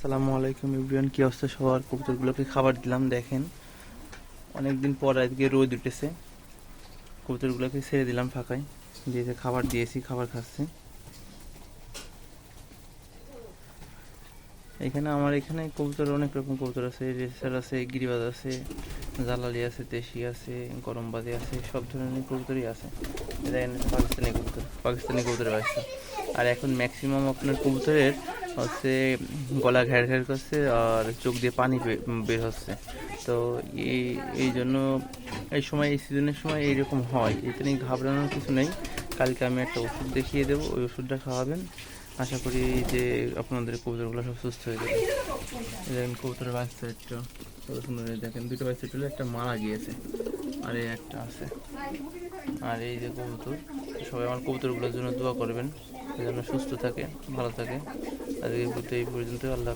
আসসালামু আলাইকুম ইব্রিয়ান কি অবস্থা সবার? কবুতরগুলোকে খাবার দিলাম, দেখেন। অনেকদিন পর আজকে রোদ উঠেছে। কবুতরগুলোকে ছেড়ে দিলাম ফাঁকায়। দিয়ে খাবার দিয়েছি, খাবার খাচ্ছে। এখানে আমার এখানে কবুতর, অনেক রকম কবুতর আছে। রেসার আছে, গিরিবাজ আছে, জালালি আছে, দেশি আছে, গরমবাজি আছে, সব ধরনের কবুতরই আছে। পাকিস্তানি কবুতর, পাকিস্তানি কবুতরের বাচ্চা। আর এখন ম্যাক্সিমাম আপনার কবুতরের হচ্ছে, গলা ঘের ঘের করছে আর চোখ দিয়ে পানি বের হচ্ছে। তো এই এই জন্য এই সময়, এই সিজনের সময় এইরকম হয়। এতে নিয়ে ঘাবড়ানোর কিছু নেই। কালকে আমি একটা ওষুধ দেখিয়ে দেবো। ওই ওষুধটা খাওয়াবেন। আশা করি যে আপনাদের কবুতরগুলো সব সুস্থ হয়ে যাবে। দেখেন, কবুতরের বাচ্চা একটা সুন্দর দেখেন, দুটো বাচ্চা একটা মারা গিয়েছে। আর এই একটা আছে আর এই যে কবুতর, সবাই আমার কবুতরগুলোর জন্য দোয়া করবেন, যেন সুস্থ থাকে, ভালো থাকে আজকে এই পর্যন্ত আল্লাহ।